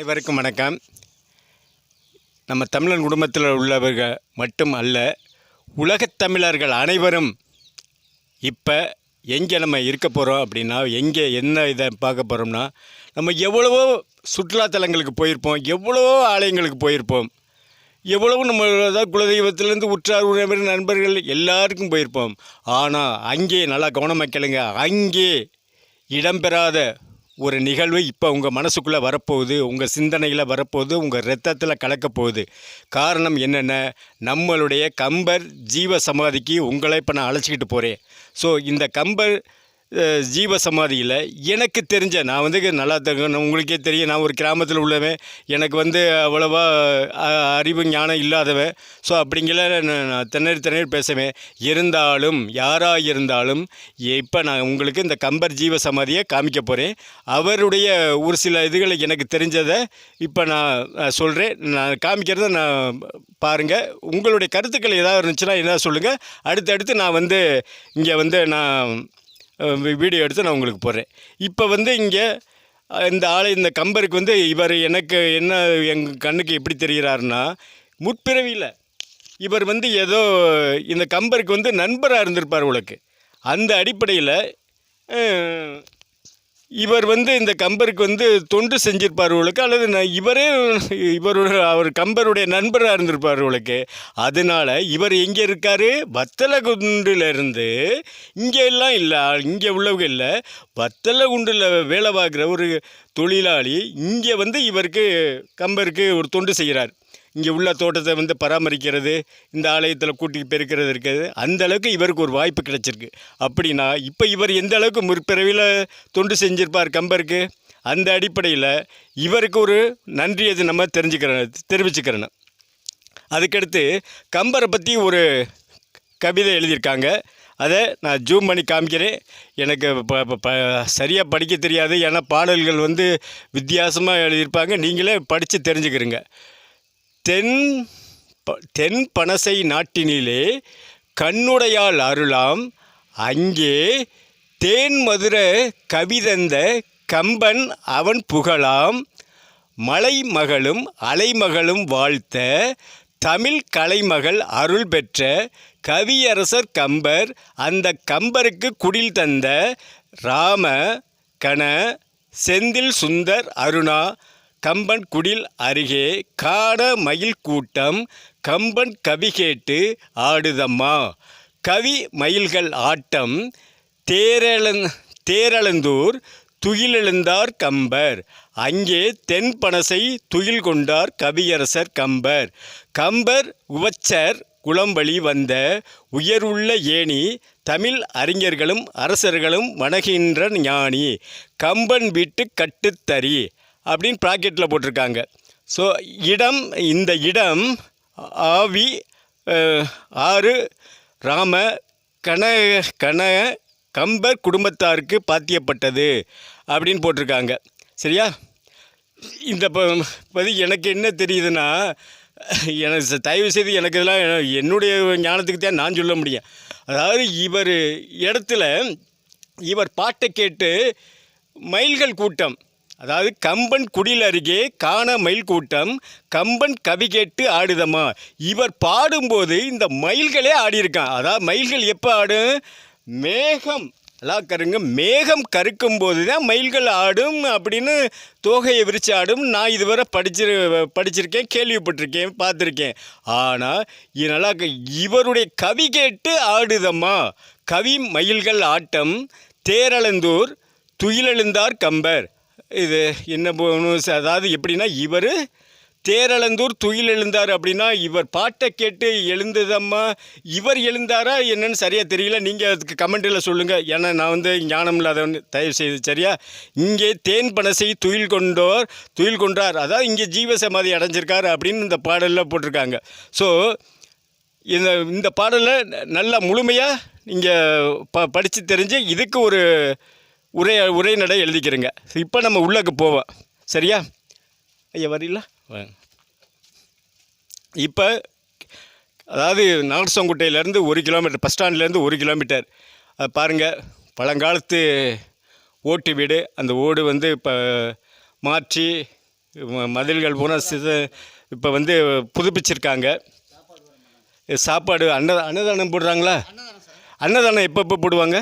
அனைவருக்கும் வணக்கம். நம்ம தமிழன் குடும்பத்தில் உள்ளவர்கள் மட்டும் அல்ல உலகத் தமிழர்கள் அனைவரும் இப்போ எங்கே நம்ம இருக்க போகிறோம் அப்படின்னா எங்கே என்ன இதை பார்க்க போகிறோம்னா நம்ம எவ்வளவோ சுற்றுலாத்தலங்களுக்கு போயிருப்போம் எவ்வளவோ ஆலயங்களுக்கு போயிருப்போம் எவ்வளவு நம்ம குலதெய்வத்திலேருந்து உற்றார் உறவினர் நண்பர்கள் எல்லாருக்கும் போயிருப்போம். ஆனால் அங்கே நல்லா கவனமாக கேளுங்க. அங்கே இடம்பெறாத ஒரு நிகழ்வு இப்போ உங்கள் மனசுக்குள்ளே வரப்போகுது உங்கள் சிந்தனையில் வரப்போகுது உங்கள் ரத்தத்தில் கலக்கப் போகுது. காரணம் என்னென்ன? நம்மளுடைய கம்பர் ஜீவ சமாதிக்கு உங்களை இப்போ நான் அழைச்சிக்கிட்டு போகிறேன் ஸோ இந்த கம்பர் ஜீவ சமாதியில் எனக்கு தெரிஞ்ச நான் வந்து நல்லா தெரியும் உங்களுக்கே தெரியும் நான் ஒரு கிராமத்தில் உள்ளவன் எனக்கு வந்து அவ்வளவா அறிவு ஞானம் இல்லாதவன். ஸோ அப்படிங்கிற நான் நான் திணறி திணறி பேசுவேன். இருந்தாலும் யாராக இருந்தாலும் இப்போ நான் உங்களுக்கு இந்த கம்பர் ஜீவ சமாதியை காமிக்க போகிறேன் அவருடைய ஒரு சில இதுகளை எனக்கு தெரிஞ்சதை இப்போ நான் சொல்கிறேன் நான் காமிக்கிறத நான் பாருங்கள் உங்களுடைய கருத்துக்கள் ஏதாவது இருந்துச்சுன்னா என்ன சொல்லுங்கள் அடுத்தடுத்து நான் வந்து இங்கே வந்து நான் வீடியோ எடுத்து நான் உங்களுக்கு போடுறேன். இப்போ வந்து இங்கே இந்த ஆளை இந்த கம்பருக்கு வந்து இவர் எனக்கு என்ன எங்கள் கண்ணுக்கு எப்படி தெரிகிறாருன்னா முற்பிறவியில் இவர் வந்து ஏதோ இந்த கம்பருக்கு வந்து நண்பராக இருந்திருப்பார் உங்களுக்கு அந்த அடிப்படையில் இவர் வந்து இந்த கம்பருக்கு வந்து தொண்டு செஞ்சிருப்பார் உங்களுக்கு அல்லது இவரே இவரோட அவர் கம்பருடைய நண்பராக இருந்திருப்பார் உங்களுக்கு. அதனால இவர் எங்கே இருக்கார்? வத்தலகுண்டிலிருந்து இங்கே எல்லாம் இல்லை இங்கே உள்ளவங்க இல்லை. வத்தலகுண்டில் வேலை பார்க்குற ஒரு தொழிலாளி இங்கே வந்து இவருக்கு கம்பருக்கு ஒரு தொண்டு செய்கிறார். இங்கே உள்ள தோட்டத்தை வந்து பராமரிக்கிறது இந்த ஆலயத்தில் கூட்டி பெருக்கிறது இருக்கிறது அந்த அளவுக்கு இவருக்கு ஒரு வாய்ப்பு கிடைச்சிருக்கு. அப்படின்னா இப்போ இவர் எந்த அளவுக்கு முற்பிறவியில் தொண்டு செஞ்சிருப்பார் கம்பருக்கு? அந்த அடிப்படையில் இவருக்கு ஒரு நன்றி அது நம்ம தெரிஞ்சுக்கிறேன் தெரிவிச்சுக்கிறேன். அதுக்கடுத்து கம்பரை பற்றி ஒரு கவிதை எழுதியிருக்காங்க. அதை நான் ஜூம் பண்ணி காமிக்கிறேன். எனக்கு ப ப- ப சரியாக படிக்க தெரியாது. ஏன்னா பாடல்கள் வந்து வித்தியாசமாக எழுதியிருப்பாங்க. நீங்களே படித்து தெரிஞ்சுக்கிறீங்க. தென் ப- தென் பனசை நாட்டினிலே கண்ணுடையால் அருளாம். அங்கே தேன் மதுர கவிதந்த கம்பன் அவன் புகழாம். மலைமகளும் அலைமகளும் வாழ்த்த தமிழ் கலைமகள் அருள் பெற்ற கவியரசர் கம்பர் அந்த கம்பருக்கு குடில் தந்த ராம கண செந்தில் சுந்தர் அருணா. கம்பன் குடில் அருகே காட மயில் கூட்டம் கம்பன் கவி கேட்டு ஆடுதம்மா. கவி மயில்கள் ஆட்டம் தேரளந் தேரளந்தூர் துயிலெழுந்தார் கம்பர். அங்கே தென்பனசை துயில் கொண்டார் கவியரசர் கம்பர். கம்பர் உவச்சர் குளம்பழி வந்த உயர்வுள்ள ஏணி தமிழ் அறிஞர்களும் அரசர்களும் வணங்குகின்ற ஞானி. கம்பன் வீட்டு கட்டுத்தறி. அப்படின்னு ப்ராக்கெட்டில் போட்டிருக்காங்க. ஸோ இடம் இந்த இடம் ஆவி ஆறு ராம கன கன கம்பர் குடும்பத்தாருக்கு பாத்தியப்பட்டது அப்படின்னு போட்டிருக்காங்க. சரியா? இந்த ப- பதி எனக்கு என்ன தெரியுதுன்னா எனக்கு தயவு செய்து எனக்கு இதெல்லாம் என்னுடைய ஞானத்துக்கு தான் நான் சொல்ல முடியும். அதாவது இவர் இடத்துல இவர் பாட்டை கேட்டு மயில்கள் கூட்டம் அதாவது கம்பன் குடில் அருகே காண மயில் கூட்டம் கம்பன் கவி கேட்டு ஆடுதம்மா. இவர் பாடும்போது இந்த மயில்களே ஆடியிருக்கான். அதாவது மயில்கள் எப்போ ஆடும்? மேகம். எல்லாம் கருங்க மேகம் கருக்கும் போது தான் மயில்கள் ஆடும் அப்படின்னு தோகையை விரிச்சு ஆடும். நான் இதுவரை படிச்சிரு படிச்சிருக்கேன் கேள்விப்பட்டிருக்கேன் பார்த்துருக்கேன். ஆனால் இது நல்லா இவருடைய கவி கேட்டு ஆடுதம்மா. கவி மயில்கள் ஆட்டம் தேரளந்தூர் துயிலெழுந்தார் கம்பர். இது என்ன போகணும் அதாவது எப்படின்னா இவர் தேரழந்தூர் துயில் எழுந்தார் அப்படின்னா இவர் பாட்டை கேட்டு எழுந்ததம்மா இவர் எழுந்தாரா என்னன்னு சரியாக தெரியல. நீங்கள் அதுக்கு கமெண்ட்டில் சொல்லுங்கள் ஏன்னா நான் வந்து ஞானம் இல்லாதவன் தயவு செய்து சரியா? இங்கே தேன் பனசை துயில் கொண்டோர் துயில் கொண்டார் அதாவது இங்கே ஜீவ சமாதி அடைஞ்சிருக்கார் அப்படின்னு இந்த பாடலில் போட்டிருக்காங்க. ஸோ இந்த இந்த பாடலை நல்லா முழுமையாக இங்கே ப படித்து தெரிஞ்சு இதுக்கு ஒரு உரை உரைநடை எழுதிக்கிறேங்க. இப்போ நம்ம உள்ளக்கு போவோம். சரியா? ஐயா வரீங்களா? வாங்க இப்போ அதாவது நாகசங்குட்டையிலேருந்து ஒரு கிலோமீட்டர் பஸ் ஸ்டாண்ட்லேருந்து ஒரு கிலோமீட்டர். அது பாருங்கள் பழங்காலத்து ஓட்டு வீடு. அந்த ஓடு வந்து இப்போ மாற்றி ம- மதில்கள் பூரா சித இப்போ வந்து புதுப்பிச்சிருக்காங்க. சாப்பாடு அன்ன அன்னதானம் போடுறாங்களா? அன்னதானம் எப்போ எப்போ போடுவாங்க?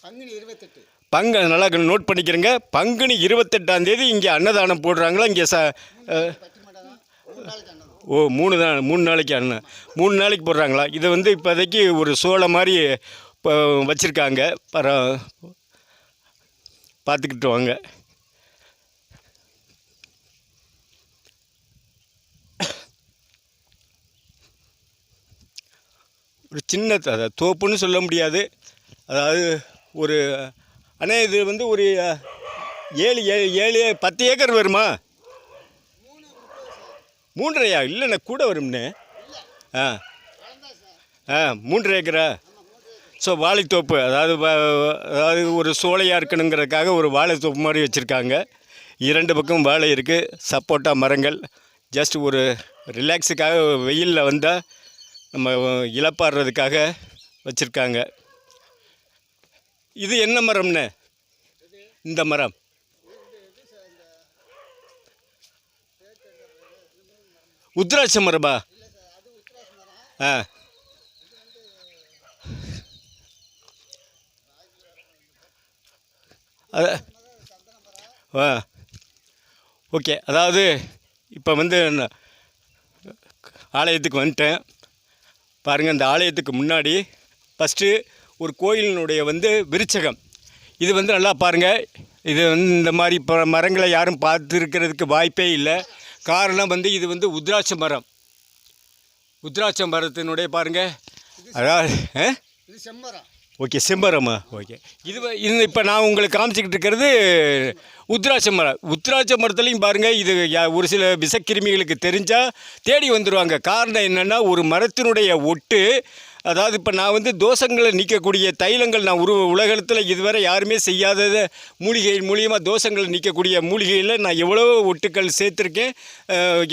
பங்குனி இருபத்தெட்டு. பங்கு நல்லா நோட் பண்ணிக்கிறேங்க. பங்குனி இருபத்தெட்டாம் தேதி இங்கே அன்னதானம் போடுறாங்களா? இங்கே ச ஓ மூணு தான் மூணு நாளைக்கு அண்ணன் மூணு நாளைக்கு போடுறாங்களா? இதை வந்து இப்போதைக்கு ஒரு சோளை மாதிரி இப்போ வச்சுருக்காங்க. பர பார்த்துக்கிட்டு வாங்க. ஒரு சின்ன அதாவது தோப்புன்னு சொல்ல முடியாது. அதாவது ஒரு அண்ணே இது வந்து ஒரு ஏழு ஏழு ஏழு பத்து ஏக்கர் வருமா? மூன்றரையா? இல்லைண்ணே கூட வரும்ண்ணே. ஆ. ஆ மூன்றரை ஏக்கரா? ஸோ வாழைத்தோப்பு அதாவது அதாவது ஒரு சோலையாக இருக்கணுங்கிறதுக்காக ஒரு வாழைத்தோப்பு மாதிரி வச்சுருக்காங்க. இரண்டு பக்கம் வாழை இருக்குது சப்போட்டா மரங்கள். ஜஸ்ட் ஒரு ரிலாக்ஸுக்காக வெயிலில் வந்தால் நம்ம இழப்பாடுறதுக்காக வச்சுருக்காங்க. இது என்ன மரம்னு? இந்த மரம். உத்ராட்ச மரபா? ஆ. ஆ. ஓகே அதாவது இப்போ வந்து ஆலயத்துக்கு வந்துட்டேன். பாருங்கள் இந்த ஆலயத்துக்கு முன்னாடி ஃபஸ்ட்டு ஒரு கோயிலினுடைய வந்து விருச்சகம். இது வந்து நல்லா பாருங்கள் இது வந்து இந்த மாதிரி இப்போ மரங்களை யாரும் பார்த்துருக்கிறதுக்கு வாய்ப்பே இல்லை. காரணம் வந்து இது வந்து உத்ராட்ச மரம். உத்ராட்ச மரத்தினுடைய பாருங்கள் அதாவது செம்மரம். ஓகே செம்பரமா ஓகே. இது இது இப்போ நான் உங்களுக்கு காமிச்சிக்கிட்டு இருக்கிறது உத்ராட்ச மரம். உத்ராட்ச மரத்துலையும் பாருங்கள் இது ஒரு சில விஷக்கிருமிகளுக்கு தெரிஞ்சால் தேடி வந்துடுவாங்க காரணம் என்னென்னா ஒரு மரத்தினுடைய ஒட்டு அதாவது இப்போ நான் வந்து தோஷங்களை நீக்கக்கூடிய தைலங்கள் நான் உரு உலகத்தில் இதுவரை யாருமே செய்யாததை மூலிகை மூலியமாக தோஷங்களை நீக்கக்கூடிய மூலிகையில் நான் எவ்வளோ ஒட்டுக்கள் சேர்த்துருக்கேன்.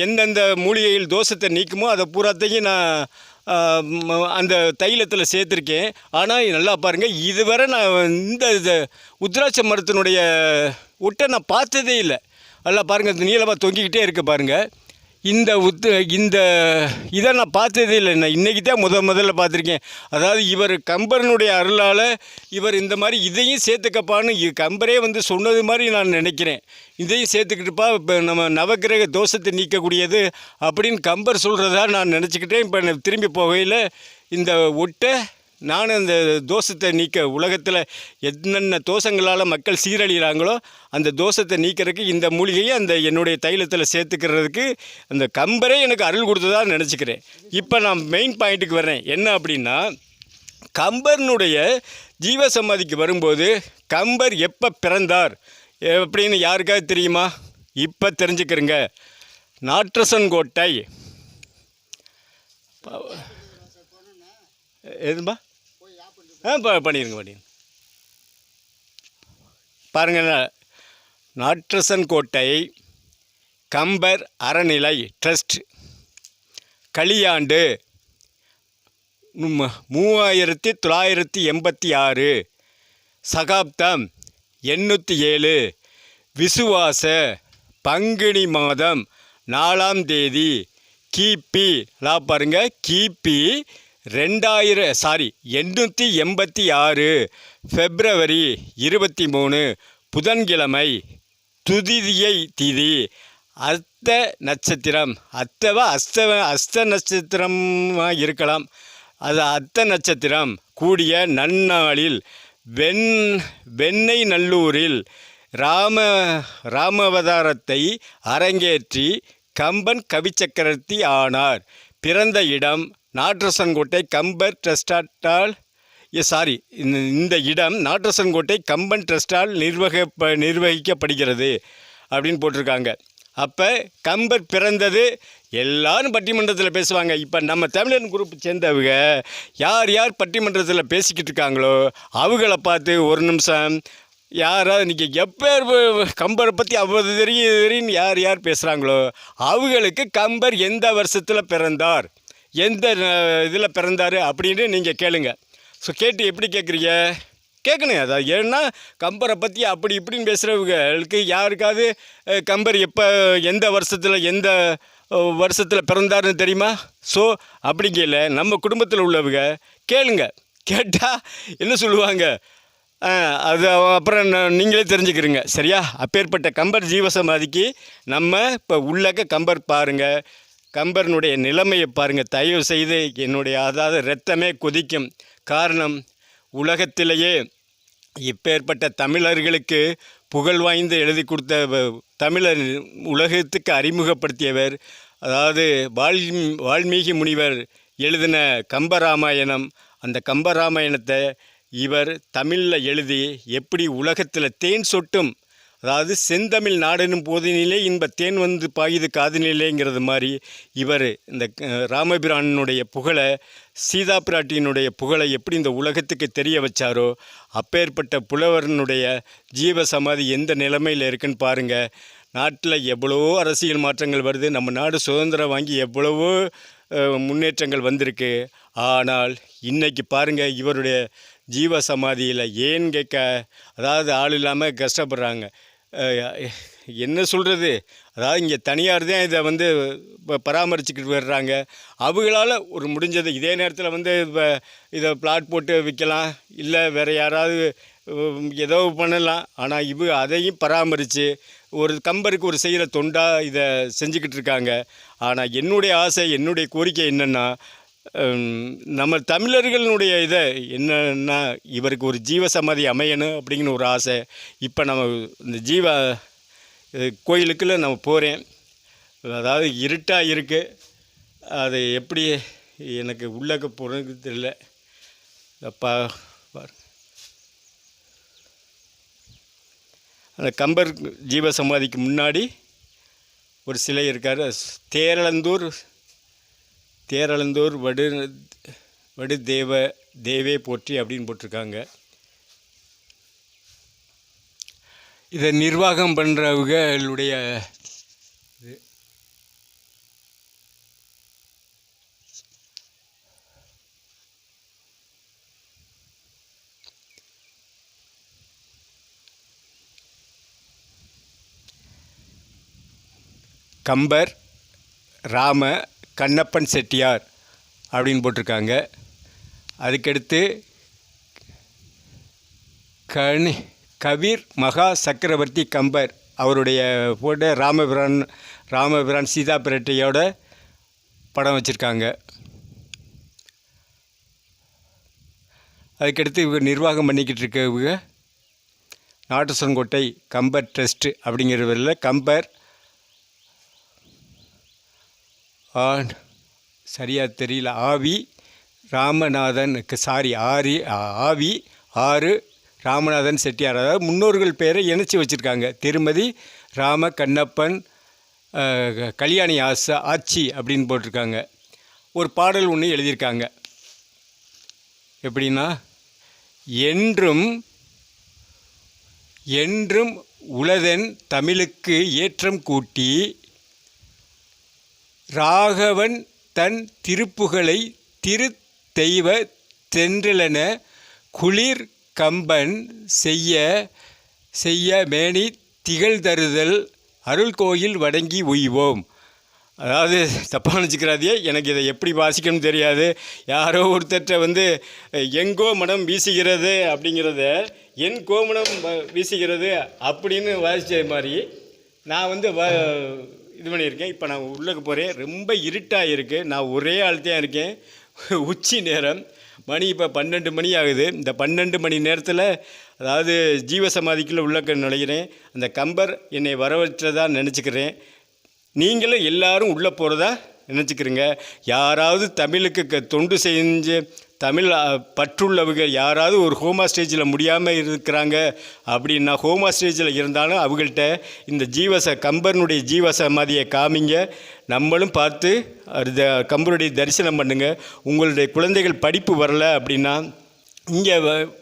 எந்தெந்த மூலிகையில் தோஷத்தை நீக்குமோ அதை பூராத்தையும் நான் அந்த தைலத்தில் சேர்த்துருக்கேன். ஆனால் நல்லா பாருங்கள் இதுவரை நான் இந்த உத்ராட்ச மரத்தினுடைய ஒட்டை நான் பார்த்ததே இல்லை. நல்லா பாருங்கள் இந்த நீளமாக தொங்கிக்கிட்டே இருக்குது பாருங்கள் இந்த உத்து இந்த இதை நான் பார்த்ததே இல்லை. நான் இன்றைக்கி தான் முத முதல்ல பார்த்துருக்கேன். அதாவது இவர் கம்பரனுடைய அருளால் இவர் இந்த மாதிரி இதையும் சேர்த்துக்கப்பான்னு கம்பரே வந்து சொன்னது மாதிரி நான் நினைக்கிறேன். இதையும் சேர்த்துக்கிட்டுப்பா இப்போ நம்ம நவக்கிரக தோஷத்தை நீக்கக்கூடியது அப்படின்னு கம்பர் சொல்கிறதா நான் நினச்சிக்கிட்டேன். இப்போ நான் திரும்பி போகையில் இந்த ஒட்டை நான் அந்த தோஷத்தை நீக்க உலகத்தில் என்னென்ன தோஷங்களால் மக்கள் சீரழிகிறாங்களோ அந்த தோஷத்தை நீக்கிறதுக்கு இந்த மூலிகையை அந்த என்னுடைய தைலத்தில் சேர்த்துக்கிறதுக்கு அந்த கம்பரே எனக்கு அருள் கொடுத்ததாக நினச்சிக்கிறேன். இப்போ நான் மெயின் பாயிண்ட்டுக்கு வர்றேன். என்ன அப்படின்னா கம்பர்னுடைய ஜீவசமாதிக்கு வரும்போது கம்பர் எப்போ பிறந்தார்? எப்படின்னு யாருக்காவது தெரியுமா? இப்போ தெரிஞ்சுக்கிறங்க. நாட்ரசன் கோட்டை. எதும்பா? ஆ பண்ணிடுங்க பண்ணிடுங்க பாருங்கள் நாட்ரசன் கோட்டை கம்பர் அறநிலை ட்ரஸ்ட் களியாண்டு மூவாயிரத்தி தொள்ளாயிரத்தி எண்பத்தி ஆறு சகாப்தம் எண்ணூற்றி ஏழு விசுவாச பங்குனி மாதம் நாலாம் தேதி கிபி லா பாருங்கள் கிபி ரெண்டாயிரம் சாரி எண்ணூற்றி எண்பத்தி ஆறு ஃபெப்ரவரி இருபத்தி மூணு புதன்கிழமை துதிதியை திதி அஸ்த நட்சத்திரம் அத்தவ அஸ்தவ அஸ்த நட்சத்திரமாக இருக்கலாம். அது அத்த நட்சத்திரம் கூடிய நன்னாளில் வெண் வெண்ணெய் நல்லூரில் ராம ராமவதாரத்தை அரங்கேற்றி கம்பன் கவிச்சக்கரவர்த்தி ஆனார். பிறந்த இடம் நாட்ரசன்கோட்டை கம்பர் ட்ரஸ்டாட்டால் சாரி இந்த இந்த இடம் நாட்ரசன்கோட்டை கம்பன் ட்ரஸ்டால் நிர்வக நிர்வகிக்கப்படுகிறது அப்படின்னு போட்டிருக்காங்க. அப்போ கம்பர் பிறந்தது எல்லாரும் பட்டிமன்றத்தில் பேசுவாங்க. இப்போ நம்ம தமிழன் குரூப் சேர்ந்தவங்க யார் யார் பட்டிமன்றத்தில் பேசிக்கிட்டு இருக்காங்களோ அவங்கள பார்த்து ஒரு நிமிஷம் யாராவது இன்றைக்கி எப்போ கம்பரை பற்றி அவ்வளவு தெரியும் இது தெரியும் யார் யார் பேசுகிறாங்களோ அவங்களுக்கு கம்பர் எந்த வருஷத்தில் பிறந்தார்? எந்த இதில் பிறந்தார் அப்படின்னு நீங்கள் கேளுங்க. ஸோ கேட்டு எப்படி கேட்குறீங்க கேட்கணும் அதாவது ஏன்னா கம்பரை பற்றி அப்படி இப்படின்னு பேசுகிறவங்களுக்கு யாருக்காவது கம்பர் எப்போ எந்த வருஷத்தில் எந்த வருஷத்தில் பிறந்தாருன்னு தெரியுமா? ஸோ அப்படிங்கல நம்ம குடும்பத்தில் உள்ளவங்க கேளுங்க. கேட்டால் என்ன சொல்லுவாங்க? அது அப்புறம் நீங்களே தெரிஞ்சுக்கிறீங்க. சரியா? அப்பேற்பட்ட கம்பர் ஜீவசமாதிக்கு நம்ம இப்போ உள்ளக்க கம்பர் பாருங்கள் கம்பரனுடைய நிலைமையை பாருங்கள் தயவு செய்து என்னுடைய அதாவது ரத்தமே கொதிக்கும் காரணம் உலகத்திலேயே இப்பேற்பட்ட தமிழர்களுக்கு புகழ் வாய்ந்து எழுதி கொடுத்த வ- தமிழர் உலகத்துக்கு அறிமுகப்படுத்தியவர் அதாவது வால் வால்மீகி முனிவர் எழுதின கம்பராமாயணம். அந்த கம்பராமாயணத்தை இவர் தமிழில் எழுதி எப்படி உலகத்தில் தேன் சொட்டும் அதாவது செந்தமிழ் நாடெனும் போதினிலே இன்ப தேன் வந்து பாயுது காதினிலேங்கிறது மாதிரி இவர் இந்த அஹ், ராமபிரானுடைய புகழை சீதா பிராட்டியினுடைய புகழை எப்படி இந்த உலகத்துக்கு தெரிய வச்சாரோ அப்பேற்பட்ட புலவரனுடைய ஜீவ சமாதி எந்த நிலைமையில் இருக்குன்னு பாருங்கள் நாட்டில் எவ்வளவோ அரசியல் மாற்றங்கள் வருது நம்ம நாடு சுதந்திரம் வாங்கி எவ்வளவோ முன்னேற்றங்கள் வந்திருக்கு. ஆனால் இன்றைக்கி பாருங்கள் இவருடைய ஜீவ சமாதியில் ஏன் கேட்க அதாவது ஆள் இல்லாமல் கஷ்டப்படுறாங்க. என்ன சொல்கிறது அதாவது இங்கே தனியார் தான் இதை வந்து பராமரிச்சுக்கிட்டு வர்றாங்க. அவங்களால ஒரு முடிஞ்சது. இதே நேரத்தில் வந்து இப்போ இதை பிளாட் போட்டு விற்கலாம் இல்லை வேறு யாராவது ஏதோ பண்ணலாம். ஆனால் இவ அதையும் பராமரித்து ஒரு கம்பருக்கு ஒரு செய்கிற தொண்டாக இதை செஞ்சுக்கிட்டு இருக்காங்க. ஆனால் என்னுடைய ஆசை என்னுடைய கோரிக்கை என்னென்னா நம்ம தமிழர்களுடைய இதை என்னன்னா இவருக்கு ஒரு ஜீவ சமாதி அமையணும் அப்படிங்கிற ஒரு ஆசை. இப்போ நம்ம இந்த ஜீவ கோயிலுக்குள்ளே கோயிலுக்குள்ள நம்ம போகிறேன் அதாவது இருட்டாக இருக்குது அது எப்படி எனக்கு உள்ளக்க போகிறதுக்கு தெரியல. அப்பா அந்த கம்பர் ஜீவ சமாதிக்கு முன்னாடி ஒரு சிலை இருக்கார். தேரளந்தூர் தேரளந்தூர் வடு வடு தேவ தேவே போற்றி அப்படின்னு போட்டிருக்காங்க. இதை நிர்வாகம் பண்ணுறவங்களுடைய கம்பர் ராம கண்ணப்பன் செட்டியார் அப்படின்னு போட்டிருக்காங்க. அதுக்கடுத்து கணி கபீர் மகா சக்கரவர்த்தி கம்பர் அவருடைய போட்ட ராமபிரான் ராமபிரான் சீதா பிரட்டையோட படம் வச்சுருக்காங்க. அதுக்கடுத்து இவங்க நிர்வாகம் பண்ணிக்கிட்டு இருக்கவங்க நாட்டுசன்கோட்டை கம்பர் ட்ரஸ்ட்டு அப்படிங்கிறவரில் கம்பர் ஆன் சரியாக தெரியல. ஆவி ராமநாதனுக்கு சாரி ஆரி ஆவி ஆறு ராமநாதன் செட்டியார். அதாவது முன்னோர்கள் பேரை இணைச்சி வச்சுருக்காங்க. திருமதி ராம கண்ணப்பன் கல்யாணி ஆசா ஆச்சி அப்படின்னு போட்டிருக்காங்க. ஒரு பாடல் ஒன்று எழுதியிருக்காங்க. எப்படின்னா என்றும் என்றும் உலதன் தமிழுக்கு ஏற்றம் கூட்டி ராகவன் தன் திருப்புகளை திரு தெய்வ தென்றலென குளிர் கம்பன் செய்ய செய்ய மேனி திகழ்தருதல் தருதல் அருள்கோயில் வணங்கி உய்வோம். அதாவது தப்பாக நினச்சிக்கிறாதே எனக்கு இதை எப்படி வாசிக்கணும்னு தெரியாது. யாரோ ஒருத்தர்கிட்ட வந்து எங்கோ மனம் வீசுகிறது அப்படிங்கிறத என் கோமணம் வ- வீசுகிறது அப்படின்னு வாசித்த மாதிரி நான் வந்து வ இது பண்ணியிருக்கேன். இப்போ நான் உள்ளக்கு போகிறேன் ரொம்ப இருட்டாக இருக்குது நான் ஒரே ஆழ்த்தையாக இருக்கேன். உச்சி நேரம். மணி இப்போ பன்னெண்டு மணி ஆகுது. இந்த பன்னெண்டு மணி நேரத்தில் அதாவது ஜீவசமாதிக்குள்ளே உள்ளக்க நுழைகிறேன். அந்த கம்பர் என்னை வரவற்றதாக நினச்சிக்கிறேன். நீங்களும் எல்லாரும் உள்ளே போகிறதா நினச்சிக்கிறீங்க. யாராவது தமிழுக்கு க- தொண்டு செஞ்சு தமிழ் பற்றுள்ளவங்க யாராவது ஒரு ஹோமா ஸ்டேஜில் முடியாமல் இருக்கிறாங்க அப்படின்னா ஹோமா ஸ்டேஜில் இருந்தாலும் அவங்கள்ட்ட இந்த ஜீவச கம்பனுடைய ஜீவச மாதிரியை காமிங்க. நம்மளும் பார்த்து அது கம்பருடைய தரிசனம் பண்ணுங்கள் உங்களுடைய குழந்தைகள் படிப்பு வரல அப்படின்னா இங்கே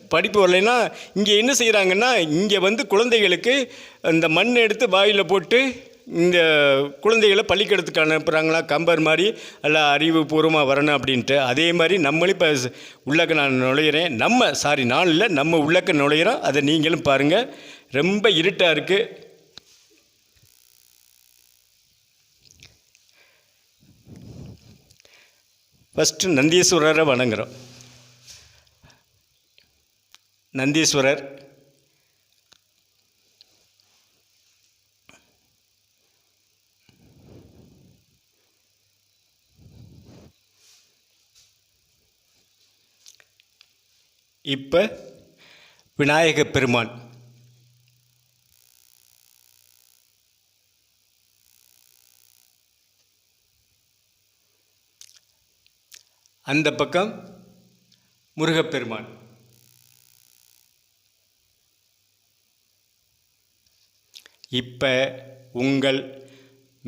படிப்பு வரலைன்னா இங்கே என்ன செய்கிறாங்கன்னா இங்கே வந்து குழந்தைகளுக்கு இந்த மண் எடுத்து வாயில் போட்டு இந்த குழந்தைகளை பள்ளிக்கூடத்துக்கு அனுப்புகிறாங்களா கம்பர் மாதிரி நல்லா அறிவுபூர்வமாக வரணும் அப்படின்ட்டு. அதே மாதிரி நம்மளும் இப்போ உள்ளக்க நான் நுழையிறேன். நம்ம சாரி நான் இல்லை நம்ம உள்ளக்க நுழையிறோம். அதை நீங்களும் பாருங்கள் ரொம்ப இருட்டாக இருக்குது ஃபஸ்ட்டு நந்தீஸ்வரரை வணங்குறோம். நந்தீஸ்வரர் இப்போ விநாயக பெருமான். அந்த பக்கம் முருகப்பெருமான். இப்போ உங்கள்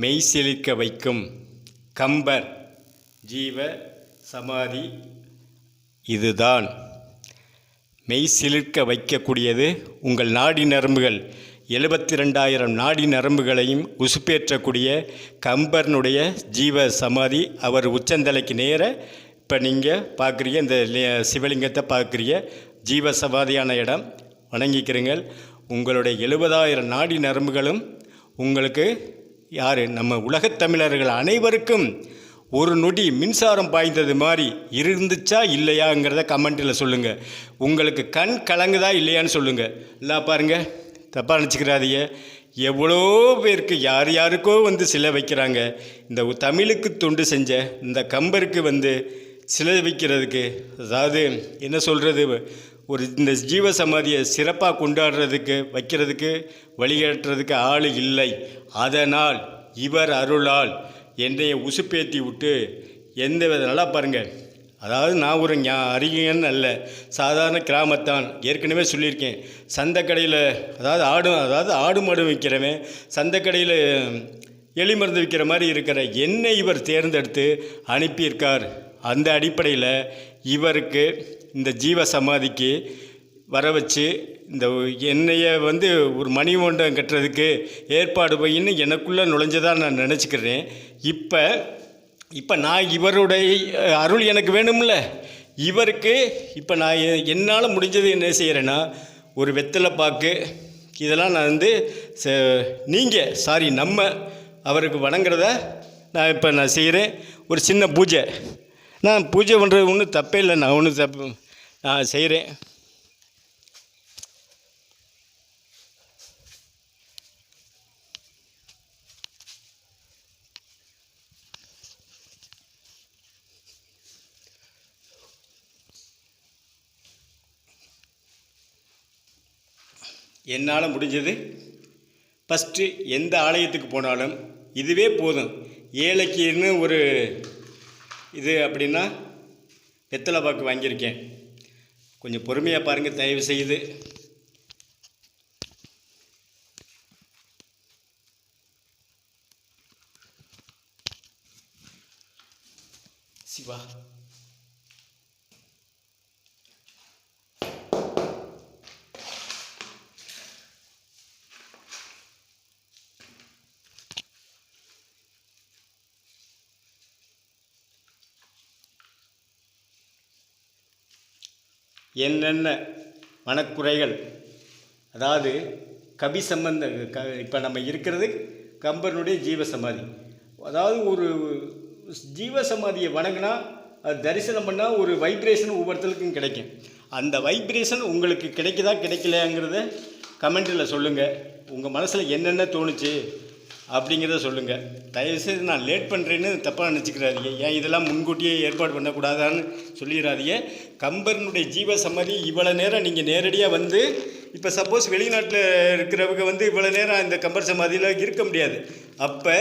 மெய்சிலிக்க வைக்கும் கம்பர் ஜீவ சமாதி இதுதான். மெய் சிலிர்க்க வைக்கக்கூடியது உங்கள் நாடி நரம்புகள். எழுபத்தி ரெண்டாயிரம் நாடி நரம்புகளையும் உசுப்பேற்றக்கூடிய கம்பர்னுடைய ஜீவ சமாதி அவர் உச்சந்தலைக்கு நேர இப்போ நீங்கள் பார்க்குறீங்க இந்த லி- சிவலிங்கத்தை பார்க்குறீங்க. ஜீவ சமாதியான இடம். வணங்கிக்கிறீங்கள் உங்களுடைய எழுபதாயிரம் நாடி நரம்புகளும் உங்களுக்கு யார்? நம்ம உலகத் தமிழர்கள் அனைவருக்கும் ஒரு நொடி மின்சாரம் பாய்ந்தது மாதிரி இருந்துச்சா இல்லையாங்கிறத கமெண்ட்டில் சொல்லுங்கள் உங்களுக்கு கண் கலங்குதா இல்லையான்னு சொல்லுங்கள் இல்லை பாருங்கள் தப்பாக நினச்சிக்கிறாதீங்க. எவ்வளோ பேருக்கு யார் யாருக்கோ வந்து சிலை வைக்கிறாங்க. இந்த தமிழுக்கு தொண்டு செஞ்ச இந்த கம்பருக்கு வந்து சிலை வைக்கிறதுக்கு அதாவது என்ன சொல்கிறது ஒரு இந்த ஜீவ சமாதியை சிறப்பாக கொண்டாடுறதுக்கு வைக்கிறதுக்கு வழிகாட்டுறதுக்கு ஆள் இல்லை. அதனால் இவர் அருளால் என்னைய உசுப்பேத்தி விட்டு எந்த வித நல்லா பாருங்கள் அதாவது நான் ஒரு ஞா அறிஞன் அல்ல. சாதாரண கிராமத்தான். ஏற்கனவே சொல்லியிருக்கேன். சந்தைக்கடையில் அதாவது ஆடு அதாவது ஆடு மாடு விற்கிறவன் சந்தைக்கடையில் எலி மருந்து விற்கிற மாதிரி இருக்கிற என்னை இவர் தேர்ந்தெடுத்து அனுப்பியிருக்கார். அந்த அடிப்படையில் இவருக்கு இந்த ஜீவ சமாதிக்கு வர வச்சு இந்த என்னைய வந்து ஒரு மணிமண்டபம் கட்டுறதுக்கு ஏற்பாடு போயின்னு எனக்குள்ளே நுழைஞ்சதாக நான் நினச்சிக்கிறேன். இப்போ இப்போ நான் இவருடைய அருள் எனக்கு வேணும்ல. இவருக்கு இப்போ நான் என்னால் முடிஞ்சது என்ன செய்கிறேன்னா ஒரு வெத்தலை பாக்கு இதெல்லாம் நான் வந்து நீங்கள் சாரி நம்ம அவருக்கு வணங்குறத நான் இப்போ நான் செய்கிறேன் ஒரு சின்ன பூஜை. நான் பூஜை பண்ணுறது ஒன்றும் தப்பே இல்லை நான் ஒன்றும் தப்பு நான் செய்கிறேன் என்னால் முடிஞ்சது? ஃபஸ்ட்டு எந்த ஆலயத்துக்கு போனாலும் இதுவே போதும். ஏழைக்குன்னு ஒரு இது அப்படின்னா வெத்தலை பாக்கு வாங்கியிருக்கேன். கொஞ்சம் பொறுமையாக பாருங்கள் தயவு செய்து சிவா. என்னென்ன மனக்குறைகள்? அதாவது கவி சம்பந்த க இப்போ நம்ம இருக்கிறது கம்பனுடைய ஜீவ சமாதி அதாவது ஒரு ஜீவ சமாதியை வணங்கினா அது தரிசனம் பண்ணால் ஒரு வைப்ரேஷன் ஒவ்வொருத்தருக்கும் கிடைக்கும். அந்த வைப்ரேஷன் உங்களுக்கு கிடைக்குதா கிடைக்கலையாங்கிறத கமெண்ட்டில் சொல்லுங்கள் உங்கள் மனசில் என்னென்ன தோணுச்சு? அப்படிங்கிறத சொல்லுங்கள் தயவுசெய்து நான் லேட் பண்ணுறேன்னு தப்பாக நினச்சிக்கிறாதீங்க. ஏன் இதெல்லாம் முன்கூட்டியே ஏற்பாடு பண்ணக்கூடாதான்னு சொல்லிடாதீங்க கம்பரனுடைய ஜீவ சம்மதி இவ்வளோ நேரம் நீங்கள் நேரடியாக வந்து இப்போ சப்போஸ் வெளிநாட்டில் இருக்கிறவங்க வந்து இவ்வளோ நேரம் இந்த கம்பர் சமாதியில் இருக்க முடியாது. அப்போ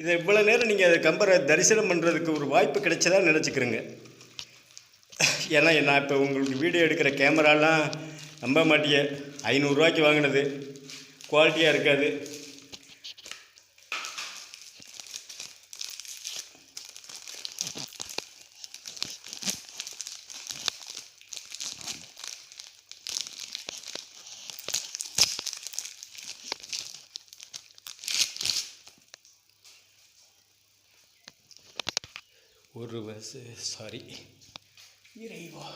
இதை இவ்வளோ நேரம் நீங்கள் கம்பரை தரிசனம் பண்ணுறதுக்கு ஒரு வாய்ப்பு கிடைச்சதா நினச்சிக்கிறேங்க. ஏன்னா நான் இப்போ உங்களுக்கு வீடியோ எடுக்கிற கேமராலாம் நம்ப மாட்டிய. ஐநூறுரூவாய்க்கு வாங்கினது. குவாலிட்டியாக இருக்காது. ஒரு பஸ் சாரி இறைவா